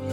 నమస్తే.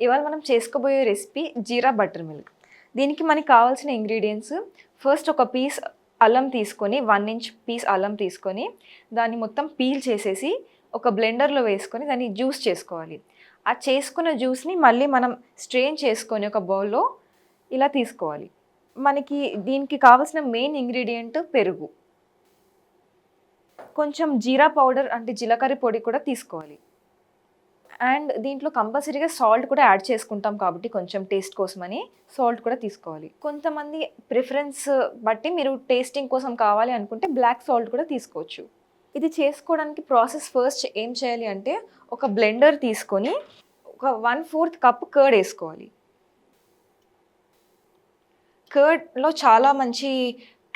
ఇవాళ మనం చేసుకోబోయే రెసిపీ జీరా బటర్ మిల్క్. దీనికి మనకి కావాల్సిన ఇంగ్రీడియంట్స్ ఫస్ట్ ఒక పీస్ అల్లం తీసుకొని వన్ ఇంచ్ పీస్ అల్లం తీసుకొని దాన్ని మొత్తం పీల్ చేసేసి ఒక బ్లెండర్లో వేసుకొని దాన్ని జ్యూస్ చేసుకోవాలి. ఆ చేసుకున్న జ్యూస్ని మళ్ళీ మనం స్ట్రెయిన్ చేసుకొని ఒక బౌల్లో ఇలా తీసుకోవాలి. మనకి దీనికి కావాల్సిన మెయిన్ ఇంగ్రీడియంట్ పెరుగు. కొంచెం జీరా పౌడర్ అంటే జీలకర్ర పొడి కూడా తీసుకోవాలి. అండ్ దీంట్లో కంపల్సరీగా సాల్ట్ కూడా యాడ్ చేసుకుంటాం కాబట్టి కొంచెం టేస్ట్ కోసమని సాల్ట్ కూడా తీసుకోవాలి. కొంతమంది ప్రిఫరెన్స్ బట్టి మీరు టేస్టింగ్ కోసం కావాలి అనుకుంటే బ్లాక్ సాల్ట్ కూడా తీసుకోవచ్చు. ఇది చేసుకోవడానికి ప్రాసెస్ ఫస్ట్ ఏం చేయాలి అంటే ఒక బ్లెండర్ తీసుకొని ఒక వన్ ఫోర్త్ కప్ కర్డ్ వేసుకోవాలి. కర్డ్లో చాలా మంచి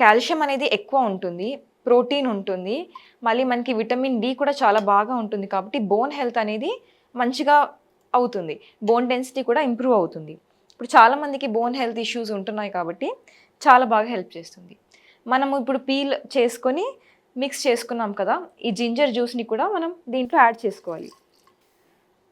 కాల్షియం అనేది ఎక్కువ ఉంటుంది ప్రోటీన్ ఉంటుంది మళ్ళీ మనకి విటమిన్ డి కూడా చాలా బాగా ఉంటుంది కాబట్టి బోన్ హెల్త్ అనేది మంచిగా అవుతుంది బోన్ డెన్సిటీ కూడా ఇంప్రూవ్ అవుతుంది. ఇప్పుడు చాలామందికి బోన్ హెల్త్ ఇష్యూస్ ఉంటున్నాయి కాబట్టి చాలా బాగా హెల్ప్ చేస్తుంది. మనము ఇప్పుడు పీల్ చేసుకొని మిక్స్ చేసుకున్నాం కదా ఈ జింజర్ జ్యూస్ని కూడా మనం దీంట్లో యాడ్ చేసుకోవాలి.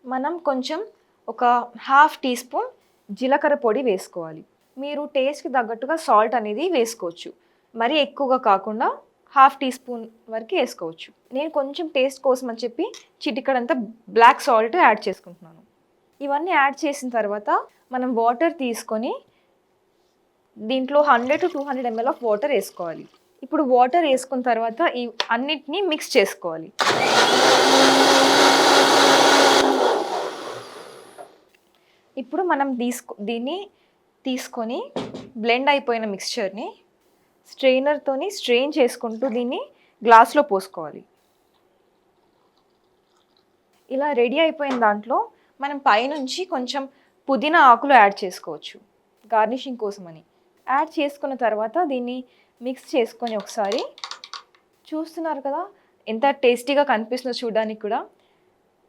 మనం కొంచెం ఒక హాఫ్ టీ స్పూన్ జీలకర్ర పొడి వేసుకోవాలి. మీరు టేస్ట్కి తగ్గట్టుగా సాల్ట్ అనేది వేసుకోవచ్చు. మరీ ఎక్కువగా కాకుండా హాఫ్ టీ స్పూన్ వరకు వేసుకోవచ్చు. నేను కొంచెం టేస్ట్ కోసం అని చెప్పి చిటికడంతా బ్లాక్ సాల్ట్ యాడ్ చేసుకుంటున్నాను. ఇవన్నీ యాడ్ చేసిన తర్వాత మనం వాటర్ తీసుకొని దీంట్లో hundred to two hundred ML of water వేసుకోవాలి. ఇప్పుడు వాటర్ వేసుకున్న తర్వాత ఈ అన్నిటినీ మిక్స్ చేసుకోవాలి. ఇప్పుడు మనం తీసుకో దీన్ని తీసుకొని బ్లెండ్ అయిపోయిన మిక్స్చర్ని స్ట్రెయినర్తోని స్ట్రెయిన్ చేసుకుంటూ దీన్ని గ్లాస్లో పోసుకోవాలి. ఇలా రెడీ అయిపోయిన దాంట్లో మనం పైనుంచి కొంచెం పుదీనా ఆకులు యాడ్ చేసుకోవచ్చు. గార్నిషింగ్ కోసమని. యాడ్ చేసుకున్న తర్వాత దీన్ని మిక్స్ చేసుకొని ఒకసారి చూస్తున్నారు కదా ఎంత టేస్టీగా కనిపిస్తుందో చూడడానికి కూడా.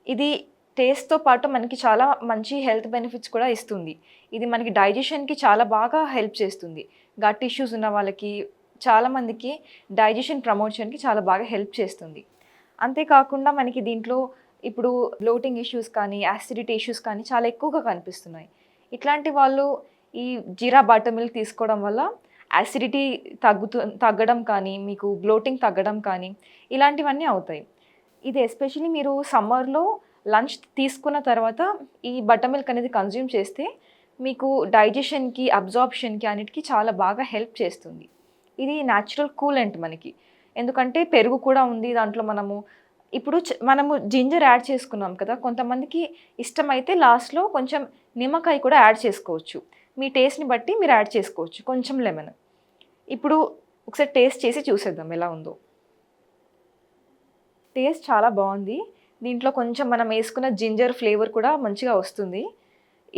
ఇది టేస్ట్తో పాటు మనకి చాలా మంచి హెల్త్ బెనిఫిట్స్ కూడా ఇస్తుంది. ఇది మనకి డైజెషన్కి చాలా బాగా హెల్ప్ చేస్తుంది. గట్ ఇష్యూస్ ఉన్న వాళ్ళకి చాలామందికి డైజెషన్ ప్రమోషన్కి చాలా బాగా హెల్ప్ చేస్తుంది. అంతేకాకుండా మనకి దీంట్లో ఇప్పుడు బ్లోటింగ్ ఇష్యూస్ కానీ యాసిడిటీ ఇష్యూస్ కానీ చాలా ఎక్కువగా కనిపిస్తున్నాయి. ఇట్లాంటి వాళ్ళు ఈ జీరా బటర్ మిల్క్ తీసుకోవడం వల్ల యాసిడిటీ తగ్గుతు తగ్గడం కానీ మీకు బ్లోటింగ్ తగ్గడం కానీ ఇలాంటివన్నీ అవుతాయి. ఇది ఎస్పెషలీ మీరు సమ్మర్లో లంచ్ తీసుకున్న తర్వాత ఈ బటర్ మిల్క్ అనేది కన్జ్యూమ్ చేస్తే మీకు డైజెషన్కి అబ్జార్ప్షన్కి అన్నిటికీ చాలా బాగా హెల్ప్ చేస్తుంది. ఇది న్యాచురల్ కూలెంట్ మనకి. ఎందుకంటే పెరుగు కూడా ఉంది దాంట్లో మనము. ఇప్పుడు మనము జింజర్ యాడ్ చేసుకున్నాం కదా కొంతమందికి ఇష్టమైతే లాస్ట్లో కొంచెం నిమ్మకాయ కూడా యాడ్ చేసుకోవచ్చు. మీ టేస్ట్ని బట్టి మీరు యాడ్ చేసుకోవచ్చు. కొంచెం లెమన్ ఇప్పుడు ఒకసారి టేస్ట్ చేసి చూసేద్దాం ఎలా ఉందో. టేస్ట్ చాలా బాగుంది. దీంట్లో కొంచెం మనం వేసుకున్న జింజర్ ఫ్లేవర్ కూడా మంచిగా వస్తుంది.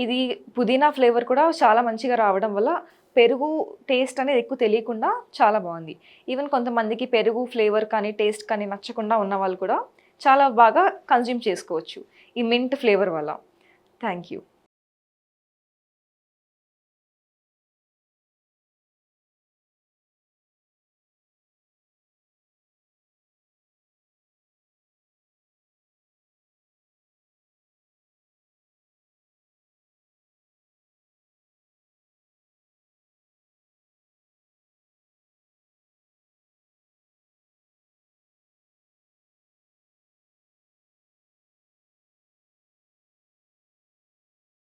ఇది పుదీనా ఫ్లేవర్ కూడా చాలా మంచిగా రావడం వల్ల పెరుగు టేస్ట్ అనేది ఎక్కువ తెలియకుండా చాలా బాగుంది. ఈవెన్ కొంతమందికి పెరుగు ఫ్లేవర్ కానీ టేస్ట్ కానీ నచ్చకుండా ఉన్న వాళ్ళు కూడా చాలా బాగా కన్జ్యూమ్ చేసుకోవచ్చు. ఈ మింట్ ఫ్లేవర్ వల్ల. Thank you